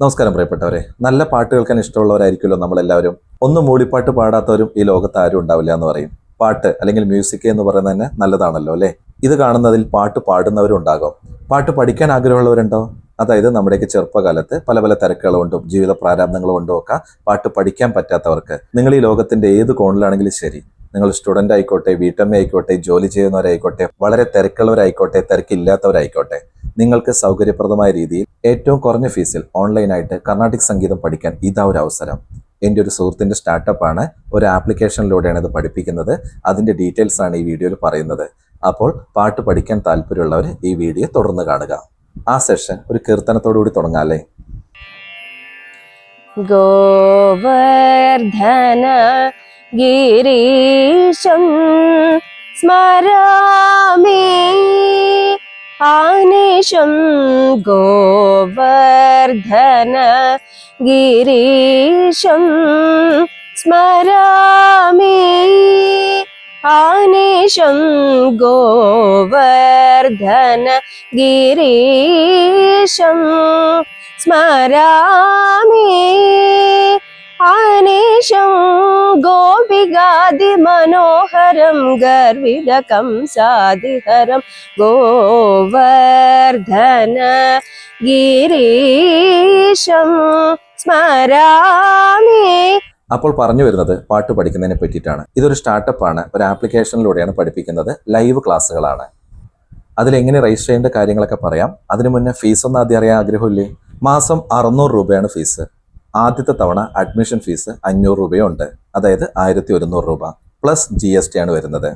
നമസ്കാരം പ്രിയപ്പെട്ടവരെ. നല്ല പാട്ട് കേൾക്കാൻ ഇഷ്ടമുള്ളവരായിരിക്കുമല്ലോ നമ്മളെല്ലാവരും. ഒന്ന് മൂളിപ്പാട്ട് പാടാത്തവരും ഈ ലോകത്ത് ആരും ഉണ്ടാവില്ല എന്ന് പറയും. പാട്ട് അല്ലെങ്കിൽ മ്യൂസിക് എന്ന് പറയുന്നത് തന്നെ നല്ലതാണല്ലോ അല്ലേ? ഇത് കാണുന്നതിൽ പാട്ട് പാടുന്നവരും ഉണ്ടാകും പാട്ട് പഠിക്കാൻ ആഗ്രഹമുള്ളവരുണ്ടോ? അതായത് നമ്മുടെയൊക്കെ ചെറുപ്പകാലത്ത് പല പല തിരക്കുകൾ കൊണ്ടും ജീവിത പ്രാരാബ്ദങ്ങൾ കൊണ്ടും ഒക്കെ പാട്ട് പഠിക്കാൻ പറ്റാത്തവർക്ക് നിങ്ങൾ ഈ ലോകത്തിന്റെ ഏത് കോണിലാണെങ്കിലും ശരി നിങ്ങൾ സ്റ്റുഡന്റ് ആയിക്കോട്ടെ വീട്ടമ്മ ആയിക്കോട്ടെ ജോലി ചെയ്യുന്നവരായിക്കോട്ടെ വളരെ തിരക്കുള്ളവരായിക്കോട്ടെ തിരക്കില്ലാത്തവരായിക്കോട്ടെ നിങ്ങൾക്ക് സൗകര്യപ്രദമായ രീതിയിൽ ഏറ്റവും കുറഞ്ഞ ഫീസിൽ ഓൺലൈനായിട്ട് കർണാട്ടിക് സംഗീതം പഠിക്കാൻ ഇതാ ഒരു അവസരം. എന്റെ ഒരു സുഹൃത്തിന്റെ സ്റ്റാർട്ടപ്പാണ് ഒരു ആപ്ലിക്കേഷനിലൂടെയാണ് ഇത് പഠിപ്പിക്കുന്നത്. അതിന്റെ ഡീറ്റെയിൽസ് ആണ് ഈ വീഡിയോയിൽ പറയുന്നത്. അപ്പോൾ പാട്ട് പഠിക്കാൻ താല്പര്യമുള്ളവർ ഈ വീഡിയോ തുടർന്ന് കാണുക. ആ സെഷൻ ഒരു കീർത്തനത്തോടുകൂടി തുടങ്ങാല്ലേ ഗോവർധന ഗിരീശം സ്മരാമേ. ആനേശം ഗോവർധന ഗിരീശം സ്മരാമേ. ആനേശം ഗോവർധന ഗിരീശം സ്മരാമേ. ഗാതിമനോഹരം ഗർവിതകം സാദിഹരം ഗോവർധന ഗിരീശം സ്മരാമി. അപ്പോൾ പറഞ്ഞു വരുന്നത് പാട്ട് പഠിക്കുന്നതിനെ പറ്റിയിട്ടാണ്. ഇതൊരു സ്റ്റാർട്ടപ്പാണ് ഒരു ആപ്ലിക്കേഷനിലൂടെയാണ് പഠിപ്പിക്കുന്നത്. ലൈവ് ക്ലാസ്സുകളാണ്. അതിലെങ്ങനെ രജിസ്റ്റർ ചെയ്യേണ്ട കാര്യങ്ങളൊക്കെ പറയാം. അതിനു മുന്നേ ഫീസൊന്നും ആദ്യം അറിയാൻ ആഗ്രഹമില്ലേ? മാസം അറുന്നൂറ് രൂപയാണ് ഫീസ് ആദ്യത്തെ തവണ അഡ്മിഷൻ ഫീസ് അഞ്ഞൂറ് രൂപയുണ്ട്. അതായത് ആയിരത്തി ഒരുന്നൂറ് രൂപ. പ്ലസ് ജി എസ് ടി ആണ് വരുന്നത്.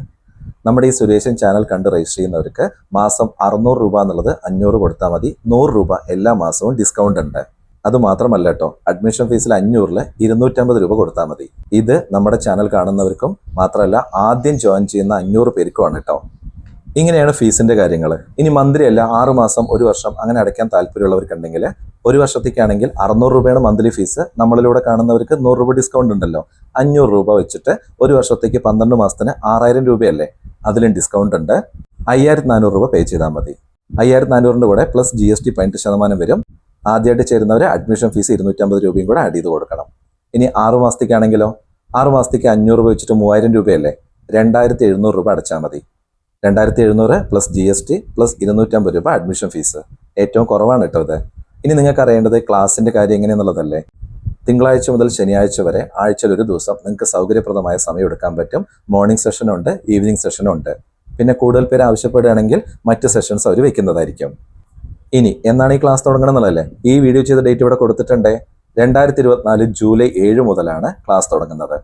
നമ്മുടെ ഈ സുരേഷൻ ചാനൽ കണ്ട് രജിസ്റ്റർ ചെയ്യുന്നവർക്ക് മാസം അറുന്നൂറ് രൂപ എന്നുള്ളത് അഞ്ഞൂറ് കൊടുത്താൽ മതി. നൂറ് രൂപ എല്ലാ മാസവും ഡിസ്കൗണ്ട് ഉണ്ട്. അത് മാത്രമല്ല കേട്ടോ അഡ്മിഷൻ ഫീസിൽ അഞ്ഞൂറിൽ ഇരുന്നൂറ്റമ്പത് രൂപ കൊടുത്താൽ മതി. ഇത് നമ്മുടെ ചാനൽ കാണുന്നവർക്കും മാത്രമല്ല ആദ്യം ജോയിൻ ചെയ്യുന്ന അഞ്ഞൂറ് പേർക്കുമാണ് കേട്ടോ. ഇങ്ങനെയാണ് ഫീസിന്റെ കാര്യങ്ങൾ ഇനി മന്ത്രിയല്ല ആറ് മാസം ഒരു വർഷം അങ്ങനെ അടയ്ക്കാൻ താല്പര്യമുള്ളവർക്കുണ്ടെങ്കിൽ ഒരു വർഷത്തേക്കാണെങ്കിൽ അറുന്നൂറ് രൂപയാണ് മന്ത്ലി ഫീസ്. നമ്മളിലൂടെ കാണുന്നവർക്ക് നൂറ് രൂപ ഡിസ്കൗണ്ട് ഉണ്ടല്ലോ. അഞ്ഞൂറ് രൂപ വെച്ചിട്ട് ഒരു വർഷത്തേക്ക് പന്ത്രണ്ട് മാസത്തിന് ആറായിരം രൂപയല്ലേ? അതിലും ഡിസ്കൗണ്ട് ഉണ്ട്. അയ്യായിരത്തി നാനൂറ് രൂപ പേ ചെയ്താൽ മതി. അയ്യായിരത്തി നാനൂറിന്റെ കൂടെ പ്ലസ് ജി എസ് ടി പതിനെട്ട് ശതമാനം വരും. ആദ്യമായിട്ട് ചേരുന്നവർ അഡ്മിഷൻ ഫീസ് ഇരുന്നൂറ്റമ്പത് രൂപയും കൂടെ ആഡ് ചെയ്ത് കൊടുക്കണം. ഇനി ആറ് മാസത്തേക്കാണെങ്കിലോ? ആറ് മാസത്തേക്ക് അഞ്ഞൂറ് രൂപ വെച്ചിട്ട് മൂവായിരം രൂപയല്ലേ? രണ്ടായിരത്തി എഴുന്നൂറ് രൂപ അടച്ചാൽ മതി. രണ്ടായിരത്തി എഴുന്നൂറ് plus G S T plus ഇരുന്നൂറ്റമ്പത് രൂപ അഡ്മിഷൻ ഫീസ് ഏറ്റവും കുറവാണ് കേട്ടോ ഇത്. ഇനി നിങ്ങൾക്ക് അറിയേണ്ടത് ക്ലാസ്സിന്റെ കാര്യം എങ്ങനെയെന്നുള്ളതല്ലേ? തിങ്കളാഴ്ച മുതൽ ശനിയാഴ്ച വരെ ആഴ്ചയിൽ ഒരു ദിവസം നിങ്ങൾക്ക് സൗകര്യപ്രദമായ സമയം എടുക്കാൻ പറ്റും. മോർണിംഗ് സെഷനുണ്ട് ഈവനിങ് സെഷനുണ്ട് പിന്നെ കൂടുതൽ പേര് ആവശ്യപ്പെടുകയാണെങ്കിൽ മറ്റ് സെഷൻസ് അവർ വെക്കുന്നതായിരിക്കും. ഇനി എന്നാണ് ഈ ക്ലാസ് തുടങ്ങണം എന്നുള്ളതല്ലേ ഈ വീഡിയോ ചെയ്ത ഡേറ്റ് ഇവിടെ കൊടുത്തിട്ടുണ്ട്. രണ്ടായിരത്തി ഇരുപത്തിനാല് ജൂലൈ ഏഴ് മുതലാണ് ക്ലാസ് തുടങ്ങുന്നത്.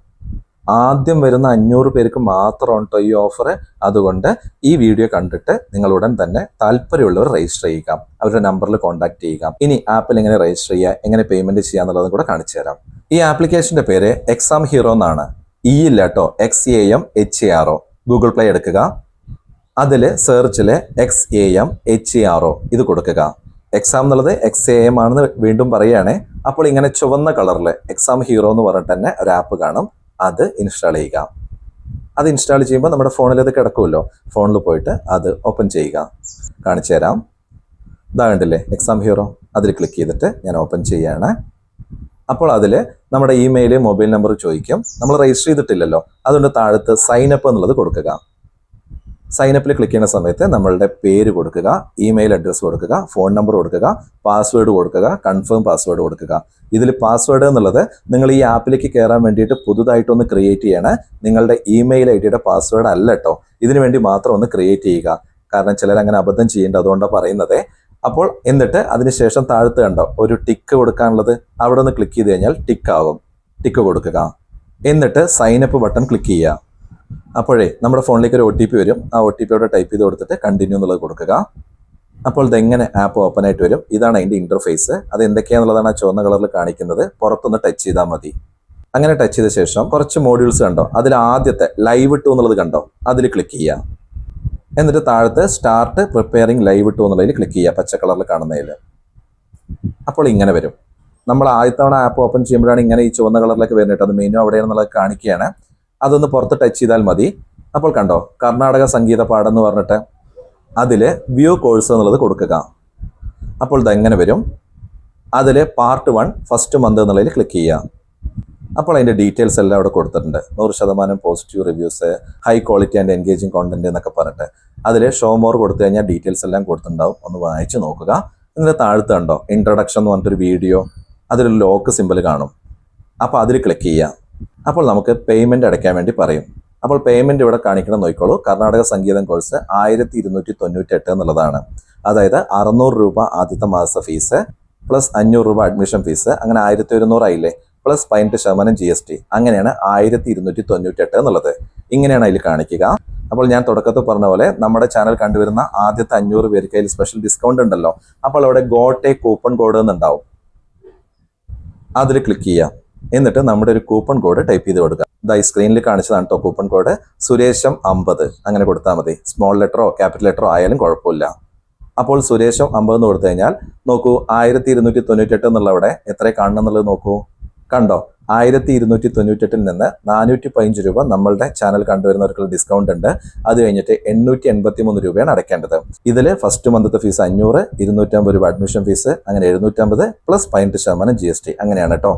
ആദ്യം വരുന്ന അഞ്ഞൂറ് പേർക്ക് മാത്രമാണ് കേട്ടോ ഈ ഓഫർ അതുകൊണ്ട് ഈ വീഡിയോ കണ്ടിട്ട് നിങ്ങൾ ഉടൻ തന്നെ താല്പര്യമുള്ളവർ രജിസ്റ്റർ ചെയ്യുക. അവരുടെ നമ്പറിൽ കോൺടാക്ട് ചെയ്യുക. ഇനി ആപ്പിൽ എങ്ങനെ രജിസ്റ്റർ ചെയ്യുക എങ്ങനെ പേയ്മെന്റ് ചെയ്യുക എന്നുള്ളതും കൂടെ കാണിച്ചു തരാം. ഈ ആപ്ലിക്കേഷന്റെ പേര് എക്സാം ഹീറോ എന്നാണ്. ഇ ഇല്ല കേട്ടോ. X A M H A R O Google Play എടുക്കുക. അതിൽ സെർച്ചിൽ X A M H A R O ഇത് കൊടുക്കുക. എക്സാം എന്നുള്ളത് എക്സ് എ എം ആണെന്ന് വീണ്ടും പറയുകയാണേ. അപ്പോൾ ഇങ്ങനെ ചുവന്ന കളറിൽ എക്സാം ഹീറോ എന്ന് പറഞ്ഞിട്ട് തന്നെ ഒരു ആപ്പ് കാണും. അത് ഇൻസ്റ്റാൾ ചെയ്യുക. അത് ഇൻസ്റ്റാൾ ചെയ്യുമ്പോൾ നമ്മുടെ ഫോണിൽ അത് കിടക്കുമല്ലോ. ഫോണിൽ പോയിട്ട് അത് ഓപ്പൺ ചെയ്യുക. കാണിച്ചു തരാം. ഇതാ കണ്ടില്ലേ എക്സാം ഹീറോ അതിൽ ക്ലിക്ക് ചെയ്തിട്ട് ഞാൻ ഓപ്പൺ ചെയ്യുകയാണ് അപ്പോൾ അതിൽ നമ്മുടെ ഇമെയിൽ മൊബൈൽ നമ്പർ ചോദിക്കും. നമ്മൾ രജിസ്റ്റർ ചെയ്തിട്ടില്ലല്ലോ. അതുകൊണ്ട് താഴത്ത് സൈൻ അപ്പ് എന്നുള്ളത് കൊടുക്കുക. സൈൻ അപ്പിൽ ക്ലിക്ക് ചെയ്യുന്ന സമയത്ത് നമ്മളുടെ പേര് കൊടുക്കുക ഇമെയിൽ അഡ്രസ്സ് കൊടുക്കുക ഫോൺ നമ്പർ കൊടുക്കുക പാസ്വേഡ് കൊടുക്കുക കൺഫേം പാസ്വേഡ് കൊടുക്കുക. ഇതിൽ പാസ്വേഡ് എന്നുള്ളത് നിങ്ങൾ ഈ ആപ്പിലേക്ക് കയറാൻ വേണ്ടിയിട്ട് പുതുതായിട്ടൊന്ന് ക്രിയേറ്റ് ചെയ്യണം. നിങ്ങളുടെ ഇമെയിൽ ഐ ഡിയുടെ പാസ്വേഡ് അല്ല കേട്ടോ ഇതിനു വേണ്ടി മാത്രം ഒന്ന് ക്രിയേറ്റ് ചെയ്യുക. കാരണം ചിലർ അങ്ങനെ അബദ്ധം ചെയ്യേണ്ട അതുകൊണ്ടാണ് പറയുന്നത്. അപ്പോൾ എന്നിട്ട് അതിനുശേഷം താഴത്ത് കണ്ടോ ഒരു ടിക്ക് കൊടുക്കാനുള്ളത്. അവിടെ ഒന്ന് ക്ലിക്ക് ചെയ്ത് കഴിഞ്ഞാൽ ടിക്ക് ആകും ടിക്ക് കൊടുക്കുക. എന്നിട്ട് സൈനപ്പ് ബട്ടൺ ക്ലിക്ക് ചെയ്യുക. അപ്പോഴേ നമ്മുടെ ഫോണിലേക്ക് ഒരു ഒ ടി പി വരും. ആ ഒ ടി പി അവിടെ ടൈപ്പ് ചെയ്ത് കൊടുത്തിട്ട് കണ്ടിന്യൂ എന്നുള്ളത് കൊടുക്കുക. അപ്പോൾ ഇതെങ്ങനെ ആപ്പ് ഓപ്പൺ ആയിട്ട് വരും? ഇതാണ് അതിന്റെ ഇന്റർഫേസ് അത് എന്തൊക്കെയാണെന്നുള്ളതാണ് ആ ചുവന്ന കളറിൽ കാണിക്കുന്നത്. പുറത്തൊന്ന് ടച്ച് ചെയ്താൽ മതി. അങ്ങനെ ടച്ച് ചെയ്ത ശേഷം കുറച്ച് മോഡ്യൂൾസ് കണ്ടോ? അതിൽ ആദ്യത്തെ ലൈവ് ടു എന്നുള്ളത് കണ്ടോ? അതിൽ ക്ലിക്ക് ചെയ്യുക. എന്നിട്ട് താഴത്ത് സ്റ്റാർട്ട് പ്രിപ്പയറിംഗ് ലൈവ് ടു എന്നുള്ളതിൽ ക്ലിക്ക് ചെയ്യുക. പച്ച കളറിൽ കാണുന്നതിൽ. അപ്പോൾ ഇങ്ങനെ വരും. നമ്മൾ ആദ്യത്തവണ തവണ ആപ്പ് ഓപ്പൺ ചെയ്യുമ്പോഴാണ് ഇങ്ങനെ ഈ ചുവന്ന കളറിലേക്ക് വരുന്നത്. അത് മെയിനും അവിടെയാണെന്നുള്ളത് കാണിക്കുകയാണ്. അതൊന്ന് പുറത്ത് ടച്ച് ചെയ്താൽ മതി. അപ്പോൾ കണ്ടോ കർണാടക സംഗീത പാഠം എന്ന് പറഞ്ഞിട്ട് അതിൽ വ്യൂ കോഴ്സ് എന്നുള്ളത് കൊടുക്കുക. അപ്പോൾ ഇതെങ്ങനെ വരും? അതിൽ പാർട്ട് വൺ ഫസ്റ്റ് മന്ത് എന്നുള്ളതിൽ ക്ലിക്ക് ചെയ്യുക. അപ്പോൾ അതിന്റെ ഡീറ്റെയിൽസ് എല്ലാം അവിടെ കൊടുത്തിട്ടുണ്ട്. നൂറ് ശതമാനം positive reviews high quality and engaging content എന്നൊക്കെ പറഞ്ഞിട്ട്. അതിൽ ഷോ മോർ കൊടുത്തു കഴിഞ്ഞാൽ ഡീറ്റെയിൽസ് എല്ലാം കൊടുത്തിട്ടുണ്ടാവും. ഒന്ന് വായിച്ച് നോക്കുക. ഇതിന്റെ താഴത്ത് കണ്ടോ ഇൻട്രൊഡക്ഷൻ എന്ന് പറഞ്ഞിട്ടൊരു വീഡിയോ അതിലൊരു ലോക്ക് സിമ്പിൾ കാണും. അപ്പോൾ അതിൽ ക്ലിക്ക് ചെയ്യുക. അപ്പോൾ നമുക്ക് പേയ്മെന്റ് അടയ്ക്കാൻ വേണ്ടി പറയും. അപ്പോൾ പേയ്മെന്റ് ഇവിടെ കാണിക്കണം നോക്കിക്കോളൂ. കർണാടക സംഗീതം കോഴ്സ് ആയിരത്തി ഇരുന്നൂറ്റി തൊണ്ണൂറ്റെട്ട് എന്നുള്ളതാണ്. അതായത് അറുന്നൂറ് രൂപ ആദ്യത്തെ മാസ ഫീസ് പ്ലസ് അഞ്ഞൂറ് രൂപ അഡ്മിഷൻ ഫീസ് അങ്ങനെ ആയിരത്തി ഒരുന്നൂറായില്ലേ പ്ലസ് പതിനെട്ട് ശതമാനം ജി എസ് ടി അങ്ങനെയാണ് ആയിരത്തി ഇരുന്നൂറ്റി തൊണ്ണൂറ്റെട്ട് എന്നുള്ളത്. ഇങ്ങനെയാണ് അതിൽ കാണിക്കുക. അപ്പോൾ ഞാൻ തുടക്കത്തിൽ പറഞ്ഞ പോലെ നമ്മുടെ ചാനൽ കണ്ടുവരുന്ന ആദ്യത്തെ അഞ്ഞൂറ് പേർക്ക് അതിൽ സ്പെഷ്യൽ ഡിസ്കൗണ്ട് ഉണ്ടല്ലോ. അപ്പോൾ അവിടെ ഗോട്ടെ കൂപ്പൺ കോഡ് എന്നുണ്ടാവും. അതിൽ ക്ലിക്ക് ചെയ്യുക. എന്നിട്ട് നമ്മുടെ ഒരു കൂപ്പൺ കോഡ് ടൈപ്പ് ചെയ്ത് കൊടുക്കുക ഇതായി സ്ക്രീനിൽ കാണിച്ചതാണ് കേട്ടോ കൂപ്പൺ കോഡ് സുരേഷം അമ്പത്. അങ്ങനെ കൊടുത്താൽ മതി. സ്മോൾ ലെറ്ററോ ക്യാപിറ്റൽ ലെറ്ററോ ആയാലും കുഴപ്പമില്ല. അപ്പോൾ സുരേഷം അമ്പത് എന്ന് കൊടുത്തു കഴിഞ്ഞാൽ നോക്കൂ ആയിരത്തി ഇരുന്നൂറ്റി തൊണ്ണൂറ്റെട്ട് എന്നുള്ളവിടെ എത്ര കാണണം എന്നുള്ളത് നോക്കൂ. കണ്ടോ? ആയിരത്തി ഇരുന്നൂറ്റി തൊണ്ണൂറ്റെട്ടിൽ നിന്ന് നാനൂറ്റി പതിനഞ്ച് രൂപ നമ്മളുടെ ചാനൽ കണ്ടുവരുന്നവർക്കുള്ള ഡിസ്കൗണ്ട് ഉണ്ട്. അത് കഴിഞ്ഞിട്ട് എണ്ണൂറ്റി എൺപത്തി മൂന്ന് രൂപയാണ് അടയ്ക്കേണ്ടത്. ഇതിൽ ഫസ്റ്റ് മന്തത്തെ ഫീസ് അഞ്ഞൂറ് ഇരുന്നൂറ്റമ്പത് രൂപ അഡ്മിഷൻ ഫീസ് അങ്ങനെ എഴുന്നൂറ്റമ്പത് പ്ലസ് പതിനെട്ട് ശതമാനം ജി എസ് ടി അങ്ങനെയാണ് കേട്ടോ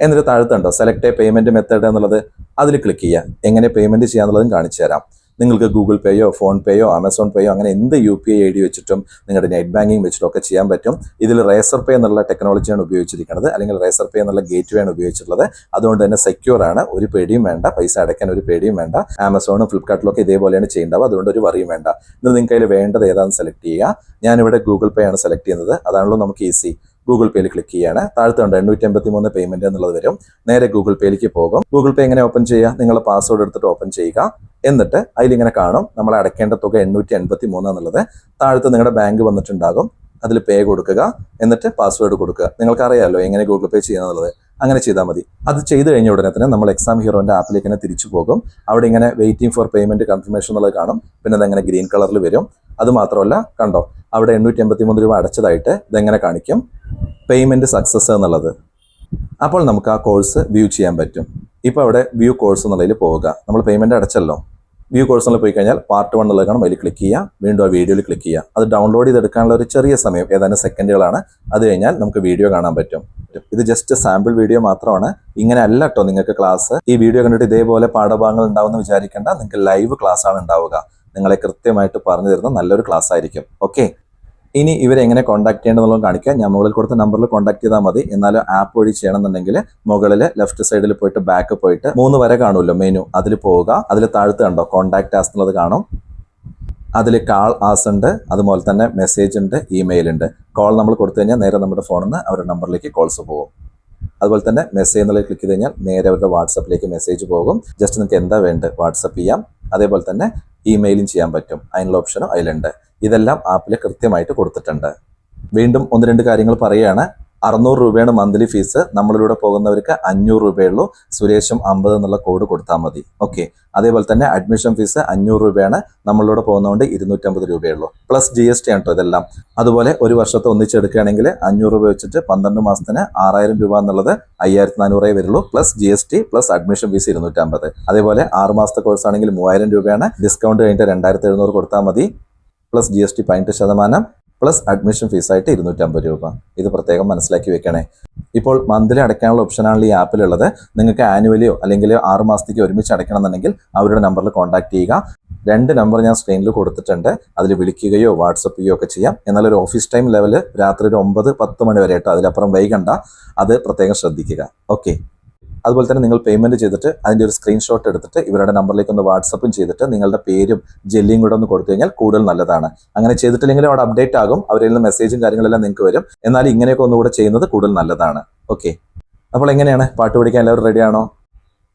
എന്നിട്ട് താഴത്തുണ്ടോ സെലക്ട് എ പേയ്മെന്റ് മെത്തേഡ് എന്നുള്ളത് അതിൽ ക്ലിക്ക് ചെയ്യുക. എങ്ങനെ പേയ്മെന്റ് ചെയ്യാന്നുള്ളതും കാണിച്ചു തരാം. നിങ്ങൾക്ക് ഗൂഗിൾ പേയോ ഫോൺ പേയോ ആമസോൺ പേയോ അങ്ങനെ എന്ത് U P I I D വെച്ചിട്ടും നിങ്ങളുടെ നെറ്റ് ബാങ്കിങ് വെച്ചിട്ടും ഒക്കെ ചെയ്യാൻ പറ്റും. ഇതിൽ റേസർ പേ എന്നുള്ള ടെക്നോളജിയാണ് ഉപയോഗിച്ചിരിക്കുന്നത്. അല്ലെങ്കിൽ റേസർ പേ എന്നുള്ള ഗേറ്റ് വേ ആണ് ഉപയോഗിച്ചിട്ടുള്ളത്. അതുകൊണ്ട് തന്നെ സെക്യൂർ ആണ്. ഒരു പേടിയും വേണ്ട. പൈസ അടയ്ക്കാൻ ഒരു പേടിയും വേണ്ട. ആമസോണും ഫ്ലിപ്കാർട്ടിലും ഒക്കെ ഇതേപോലെയാണ് ചെയ്യേണ്ടത് അതുകൊണ്ട് ഒരു വറിയും വേണ്ട. ഇത് നിങ്ങൾക്ക് അതിൽ വേണ്ടത് ഏതാണെന്ന് സെലക്ട് ചെയ്യുക. ഞാനിവിടെ ഗൂഗിൾ പേ ആണ് സെലക്ട് ചെയ്യുന്നത്. അതാണല്ലോ നമുക്ക് ഈസി ഗൂഗിൾ പേയിൽ ക്ലിക്ക് ചെയ്യാണ്. താഴത്തുണ്ട് എണ്ണൂറ്റി എൺപത്തി മൂന്ന് പേയ്മെന്റ് എന്നുള്ളത് വരും. നേരെ ഗൂഗിൾ പേയിലേക്ക് പോകും. ഗൂഗിൾ പേ എങ്ങനെ ഓപ്പൺ ചെയ്യുക? നിങ്ങൾ പാസ്വേഡ് എടുത്തിട്ട് ഓപ്പൺ ചെയ്യുക. എന്നിട്ട് അതിലിങ്ങനെ കാണും. നമ്മൾ അടയ്ക്കേണ്ട തുക എണ്ണൂറ്റി എൺപത്തി മൂന്ന് എന്നുള്ളത്. താഴത്ത് നിങ്ങളുടെ ബാങ്ക് വന്നിട്ടുണ്ടാകും. അതിൽ പേ കൊടുക്കുക. എന്നിട്ട് പാസ്വേഡ് കൊടുക്കുക. നിങ്ങൾക്ക് അറിയാമല്ലോ എങ്ങനെ ഗൂഗിൾ പേ ചെയ്യുന്നുള്ളത് അങ്ങനെ ചെയ്താൽ മതി. അത് ചെയ്തു കഴിഞ്ഞ ഉടനെ തന്നെ നമ്മൾ എക്സാം ഹീറോന്റെ ആപ്പിലേക്ക് തന്നെ തിരിച്ചു പോകും. അവിടെ ഇങ്ങനെ വെയിറ്റിംഗ് ഫോർ പേയ്മെന്റ് കൺഫർമേഷൻ എന്നുള്ളത് കാണും. പിന്നെ അതങ്ങനെ ഗ്രീൻ കളറിൽ വരും. അത് മാത്രമല്ല കണ്ടോ? അവിടെ എണ്ണൂറ്റി എൺപത്തി മൂന്ന് രൂപ അടച്ചതായിട്ട് ഇതെങ്ങനെ കാണിക്കും? പേയ്മെന്റ് സക്സസ് എന്നുള്ളത്. അപ്പോൾ നമുക്ക് ആ കോഴ്സ് വ്യൂ ചെയ്യാൻ പറ്റും. ഇപ്പോൾ അവിടെ വ്യൂ കോഴ്സ് എന്നുള്ളതിൽ പോവുക. നമ്മൾ പേയ്മെന്റ് അടച്ചല്ലോ. വ്യൂ കോഴ്സ് എന്നുള്ള പോയി കഴിഞ്ഞാൽ പാർട്ട് വൺ എന്നുള്ളത് കാണും. അതിൽ ക്ലിക്ക് ചെയ്യുക. വീണ്ടും ആ വീഡിയോയിൽ ക്ലിക്ക് ചെയ്യുക. അത് ഡൗൺലോഡ് ചെയ്തെടുക്കാനുള്ള ഒരു ചെറിയ സമയം ഏതാനും സെക്കൻഡുകളാണ് അത് കഴിഞ്ഞാൽ നമുക്ക് വീഡിയോ കാണാൻ പറ്റും. ഇത് ജസ്റ്റ് സാമ്പിൾ വീഡിയോ മാത്രമാണ്. ഇങ്ങനെ അല്ല കേട്ടോ നിങ്ങൾക്ക് ക്ലാസ് ഈ വീഡിയോ കണ്ടിട്ട് ഇതേപോലെ പാഠഭാഗങ്ങൾ ഉണ്ടാവുമെന്ന് വിചാരിക്കേണ്ട. നിങ്ങൾക്ക് ലൈവ് ക്ലാസ് ആണ് ഉണ്ടാവുക. നിങ്ങളെ കൃത്യമായിട്ട് പറഞ്ഞു തരുന്ന നല്ലൊരു ക്ലാസ് ആയിരിക്കും. ഓക്കെ ഇനി ഇവരെ എങ്ങനെ കോൺടാക്ട് ചെയ്യേണ്ടതെന്നുള്ളത് കാണിക്കാം. ഞാൻ മുകളിൽ കൊടുത്ത നമ്പറിൽ കോൺടാക്ട് ചെയ്താൽ മതി. എന്നാലും ആപ്പ് വഴി ചെയ്യണമെന്നുണ്ടെങ്കിൽ മുകളിൽ ലെഫ്റ്റ് സൈഡിൽ പോയിട്ട് ബാക്ക് പോയിട്ട് മൂന്ന് വരെ കാണുമല്ലോ മെനു അതിൽ പോവുക. അതിൽ താഴത്ത് കണ്ടോ? കോൺടാക്ട് ആസ് എന്നുള്ളത് കാണും. അതിൽ കാൾ ആസ് ഉണ്ട്. അതുപോലെ തന്നെ മെസ്സേജ് ഉണ്ട് ഇമെയിൽ ഉണ്ട്. കോൾ നമ്മൾ കൊടുത്തു കഴിഞ്ഞാൽ നേരെ നമ്മുടെ ഫോണിൽ നിന്ന് അവരുടെ നമ്പറിലേക്ക് കോൾസ് പോകും. അതുപോലെ തന്നെ മെസ്സേജ് എന്നുള്ളത് ക്ലിക്ക് ചെയ്ത് കഴിഞ്ഞാൽ നേരെ അവരുടെ വാട്സപ്പിലേക്ക് മെസ്സേജ് പോകും. ജസ്റ്റ് നിങ്ങൾക്ക് എന്താ വേണ്ടത് വാട്സപ്പ് ചെയ്യാം. അതേപോലെ തന്നെ ഇമെയിലും ചെയ്യാൻ പറ്റും. അതിനുള്ള ഓപ്ഷനും അതിലുണ്ട്. ഇതെല്ലാം ആപ്പിൽ കൃത്യമായിട്ട് കൊടുത്തിട്ടുണ്ട്. വീണ്ടും ഒന്ന് രണ്ട് കാര്യങ്ങൾ പറയുകയാണ്. അറുന്നൂറ് രൂപയാണ് മന്ത്ലി ഫീസ് നമ്മളിലൂടെ പോകുന്നവർക്ക് അഞ്ഞൂറ് രൂപയുള്ളൂ. സുരേഷും അമ്പത് എന്നുള്ള കോഡ് കൊടുത്താൽ മതി. ഓക്കെ അതേപോലെ തന്നെ അഡ്മിഷൻ ഫീസ് അഞ്ഞൂറ് രൂപയാണ് നമ്മളിലൂടെ പോകുന്നതുകൊണ്ട് ഇരുന്നൂറ്റമ്പത് രൂപയുള്ളൂ. പ്ലസ് ജി എസ് ടി ആണ് ഇതെല്ലാം. അതുപോലെ ഒരു വർഷത്തെ ഒന്നിച്ചെടുക്കുകയാണെങ്കിൽ അഞ്ഞൂറ് രൂപ വെച്ചിട്ട് പന്ത്രണ്ട് മാസത്തിന് ആറായിരം രൂപ എന്നുള്ളത് അയ്യായിരത്തി നാനൂറേ വരുള്ളൂ. Plus G S T plus admission fees ഇരുന്നൂറ്റമ്പത്. അതേപോലെ ആറ് മാസത്തെ കോഴ്സ് ആണെങ്കിൽ മൂവായിരം രൂപയാണ്. ഡിസ്കൗണ്ട് കഴിഞ്ഞിട്ട് രണ്ടായിരത്തി എഴുന്നൂറ് കൊടുത്താൽ മതി. പ്ലസ് ജി എസ് ടി പതിനെട്ട് ശതമാനം. പ്ലസ് അഡ്മിഷൻ ഫീസായിട്ട് ഇരുന്നൂറ്റമ്പത് രൂപ. ഇത് പ്രത്യേകം മനസ്സിലാക്കി വെക്കണേ. ഇപ്പോൾ മന്ത്ലി അടയ്ക്കാനുള്ള ഓപ്ഷനാണ് ഈ ആപ്പിലുള്ളത് നിങ്ങൾക്ക് ആനുവലിയോ അല്ലെങ്കിൽ ആറ് മാസത്തേക്ക് ഒരുമിച്ച് അടയ്ക്കണമെന്നുണ്ടെങ്കിൽ അവരുടെ നമ്പറിൽ കോൺടാക്ട് ചെയ്യുക. രണ്ട് നമ്പർ ഞാൻ സ്ക്രീനിൽ കൊടുത്തിട്ടുണ്ട്. അതിൽ വിളിക്കുകയോ വാട്സപ്പ് ചെയ്യുകയോ ഒക്കെ ചെയ്യാം. എന്നാൽ ഒരു ഓഫീസ് ടൈം ലെവൽ രാത്രി ഒരു ഒമ്പത് പത്ത് മണി വരെ കേട്ടോ. അതിലപ്പുറം വൈകണ്ട. അത് പ്രത്യേകം ശ്രദ്ധിക്കുക. ഓക്കെ അതുപോലെ തന്നെ നിങ്ങൾ പേയ്മെന്റ് ചെയ്തിട്ട് അതിന്റെ ഒരു സ്ക്രീൻഷോട്ട് എടുത്തിട്ട് ഇവരുടെ നമ്പറിലേക്ക് ഒന്ന് വാട്സപ്പും ചെയ്തിട്ട് നിങ്ങളുടെ പേരും ജെല്ലിയും കൂടെ ഒന്ന് കൊടുത്തു കഴിഞ്ഞാൽ കൂടുതൽ നല്ലതാണ്. അങ്ങനെ ചെയ്തിട്ടില്ലെങ്കിൽ അവിടെ അപ്ഡേറ്റ് ആകും അവരിൽ നിന്ന് മെസ്സേജും കാര്യങ്ങളെല്ലാം നിങ്ങൾക്ക് വരും. എന്നാൽ ഇങ്ങനെയൊക്കെ ഒന്നുകൂടെ ചെയ്യുന്നത് കൂടുതൽ നല്ലതാണ്. ഓക്കെ അപ്പോൾ എങ്ങനെയാണ്? പാട്ട് പഠിക്കാൻ എല്ലാവരും റെഡിയാണോ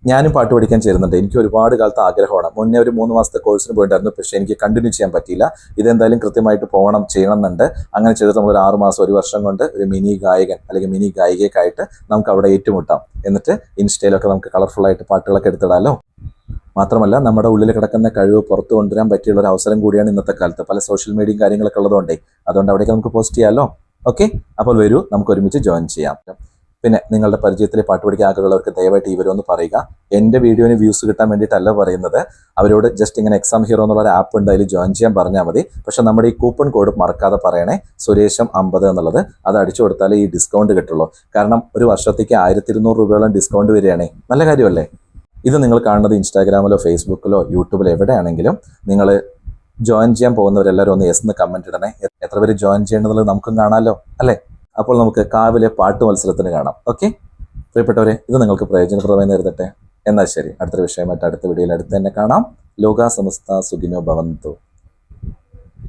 ഞാനും പാട്ട് പഠിക്കാൻ ചേരുന്നുണ്ട്. എനിക്ക് ഒരുപാട് കാലത്ത് ആഗ്രഹമാണ്. മുന്നേ ഒരു മൂന്ന് മാസത്തെ കോഴ്സിന് പോയിട്ടായിരുന്നു പക്ഷേ എനിക്ക് കണ്ടിന്യൂ ചെയ്യാൻ പറ്റിയില്ല. ഇതെന്തായാലും കൃത്യമായിട്ട് പോകണം ചെയ്യണം എന്നുണ്ട് അങ്ങനെ ചെയ്തിട്ട് നമ്മൾ ഒരു ആറ് മാസം ഒരു വർഷം കൊണ്ട് ഒരു മിനി ഗായകൻ അല്ലെങ്കിൽ മിനി ഗായികയ്ക്കായിട്ട് നമുക്ക് അവിടെ ഏറ്റുമുട്ടാം. എന്നിട്ട് ഇൻസ്റ്റയിലൊക്കെ നമുക്ക് കളർഫുൾ ആയിട്ട് പാട്ടുകളൊക്കെ എടുത്തിടാലോ? മാത്രമല്ല നമ്മുടെ ഉള്ളിൽ കിടക്കുന്ന കഴിവ് പുറത്തു കൊണ്ടുവരാൻ പറ്റിയുള്ള ഒരു അവസരം കൂടിയാണ് ഇന്നത്തെ കാലത്ത്. പല സോഷ്യൽ മീഡിയയും കാര്യങ്ങളൊക്കെ ഉള്ളതുകൊണ്ടേ. അതുകൊണ്ട് അവിടേക്ക് നമുക്ക് പോസ്റ്റ് ചെയ്യാമല്ലോ ഓക്കെ അപ്പോൾ വരൂ. നമുക്ക് ഒരുമിച്ച് ജോയിൻ ചെയ്യാം. പിന്നെ നിങ്ങളുടെ പരിചയത്തിൽ പാട്ട് പഠിക്കാൻ ആഗ്രഹമുള്ളവർക്ക് ദയവായിട്ട് ഒന്ന് പറയുക. എന്റെ വീഡിയോന് വ്യൂസ് കിട്ടാൻ വേണ്ടിയിട്ടല്ല പറയുന്നത്. അവരോട് ജസ്റ്റ് ഇങ്ങനെ എക്സാം ഹീറോ എന്നുള്ള ആപ്പ് ഉണ്ട് അതിൽ ജോയിൻ ചെയ്യാൻ പറഞ്ഞാൽ മതി. പക്ഷെ നമ്മുടെ ഈ കൂപ്പൺ കോഡ് മറക്കാതെ പറയണേ സുരേഷം അമ്പത് എന്നുള്ളത്. അത് അടിച്ചു കൊടുത്താലേ ഈ ഡിസ്കൗണ്ട് കിട്ടുള്ളൂ. കാരണം ഒരു വർഷത്തേക്ക് ആയിരത്തി ഇരുന്നൂറ് രൂപയോളം ഡിസ്കൗണ്ട് വരികയാണേ നല്ല കാര്യമല്ലേ? ഇത് നിങ്ങൾ കാണുന്നത് ഇൻസ്റ്റാഗ്രാമിലോ ഫേസ്ബുക്കിലോ യൂട്യൂബിലോ എവിടെയാണെങ്കിലും നിങ്ങൾ ജോയിൻ ചെയ്യാൻ പോകുന്നവരെല്ലാവരും ഒന്ന് എസ് എന്ന് കമന്റ് ഇടണേ. എത്ര പേര് ജോയിൻ ചെയ്യണമെന്നുള്ളത് നമുക്കും കാണാമല്ലോ അല്ലേ? അപ്പോൾ നമുക്ക് കാവിലെ പാട്ട് മത്സരത്തിന് കാണാം. ഓക്കെ പ്രിയപ്പെട്ടവരെ ഇത് നിങ്ങൾക്ക് പ്രയോജനപ്രദമായി നേരിടട്ടെ. എന്നാൽ ശരി അടുത്തൊരു വിഷയമായിട്ട് അടുത്ത വീഡിയോയിൽ അടുത്ത് തന്നെ കാണാം. ലോകാ സമസ്ത സുഖിനോ ഭവന്തു.